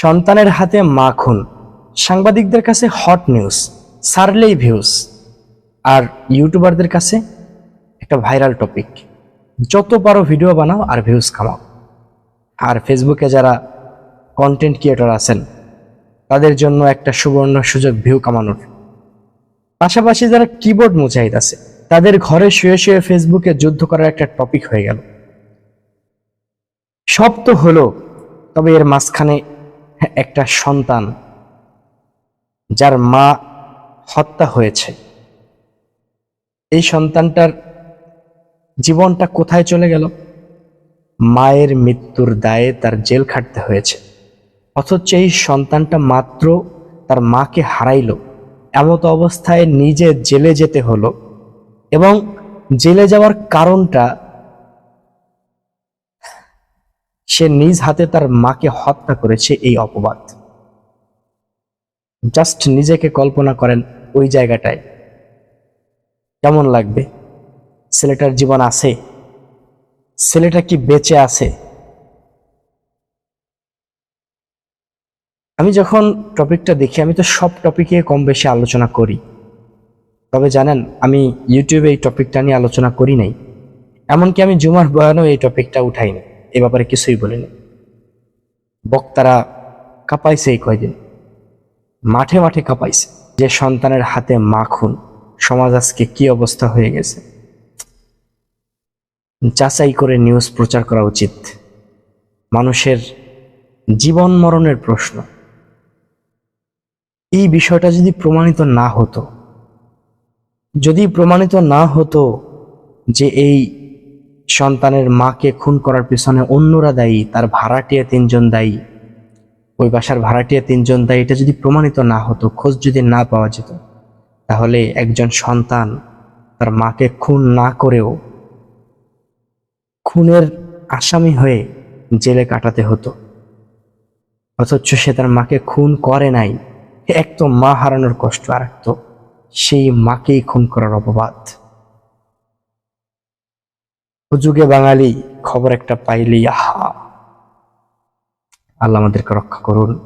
সন্তানের হাতে মাখন, সাংবাদিকদের কাছে হট নিউজ সারলেই ভিউজ আর ইউটিউবারদের কাছে একটা ভাইরাল টপিক যত পারো ভিডিও বানাও আর ভিউজ কামাও। আর ফেসবুকে যারা কন্টেন্ট ক্রিয়েটর আছেন, তাদের জন্য একটা সুবর্ণ সুযোগ ভিউ কামানোর। পাশাপাশি যারা কিবোর্ড মুজাহিদ আছে, তাদের ঘরে শুয়ে শুয়ে ফেসবুকে যুদ্ধ করার একটা টপিক হয়ে গেল। সব তো হলো, তবে এর মাঝখানে একটা সন্তান যার মা হত্যা হয়েছে। এই সন্তানটার জীবনটা কোথায় চলে গেল? মায়ের মৃত্যুর দায়ে তার জেল খাটতে হয়েছে। অথচ এই সন্তানটা মাত্র তার মাকে হারাইলো। এমত অবস্থায় নিজে জেলে যেতে হলো এবং জেলে যাওয়ার কারণটা সে নিজ হাতে তার মাকে হত্যা করেছে এই অপবাদ। জাস্ট নিজেকে কল্পনা করেন ওই জায়গাটায়। কেমন লাগবে? ছেলেটার জীবন আছে। ছেলেটা কি বেঁচে আছে? আমি যখন টপিকটা দেখি, আমি তো সব টপিকে কম বেশি আলোচনা করি। তবে জানেন, আমি ইউটিউবে এই টপিকটা নিয়ে আলোচনা করি নাই। এমনকি আমি জুমার বয়ানও এই টপিকটা উঠাইনি এ ব্যাপারে কিছুই বলেনি। বক্তারা কাঁপাইছে এই কয়দিন। মাঠে মাঠে কাঁপাইছে। যে সন্তানের হাতে মাখুন, সমাজ আজকে কি অবস্থা হয়ে গেছে? যাচাই করে নিউজ প্রচার করা উচিত। মানুষের জীবন মরণের প্রশ্ন। এই বিষয়টা যদি প্রমাণিত না হতো, যদি প্রমাণিত না হতো যে এই সন্তানের মাকে খুন করার পিছনে অন্যরা দায়ী, তার ভাড়াটিয়া তিনজন দায়ী। ওই বাসার ভাড়াটিয়া তিনজন দায়ী এটা যদি প্রমাণিত না হতো, খোঁজ যদি না পাওয়া যেত, তাহলে একজন সন্তান তার মাকে খুন না করেও খুনের আসামি হয়ে জেলে কাটাতে হতো। অথচ সে তার মাকে খুন করে নাই, এক তো মা হারানোর কষ্ট, আর এক তো সেই মাকেই খুন করার অপবাদ। যুগে বাঙালি খবর একটা পাইলি আহা। আল্লাহ আমাদেরকে রক্ষা করুন।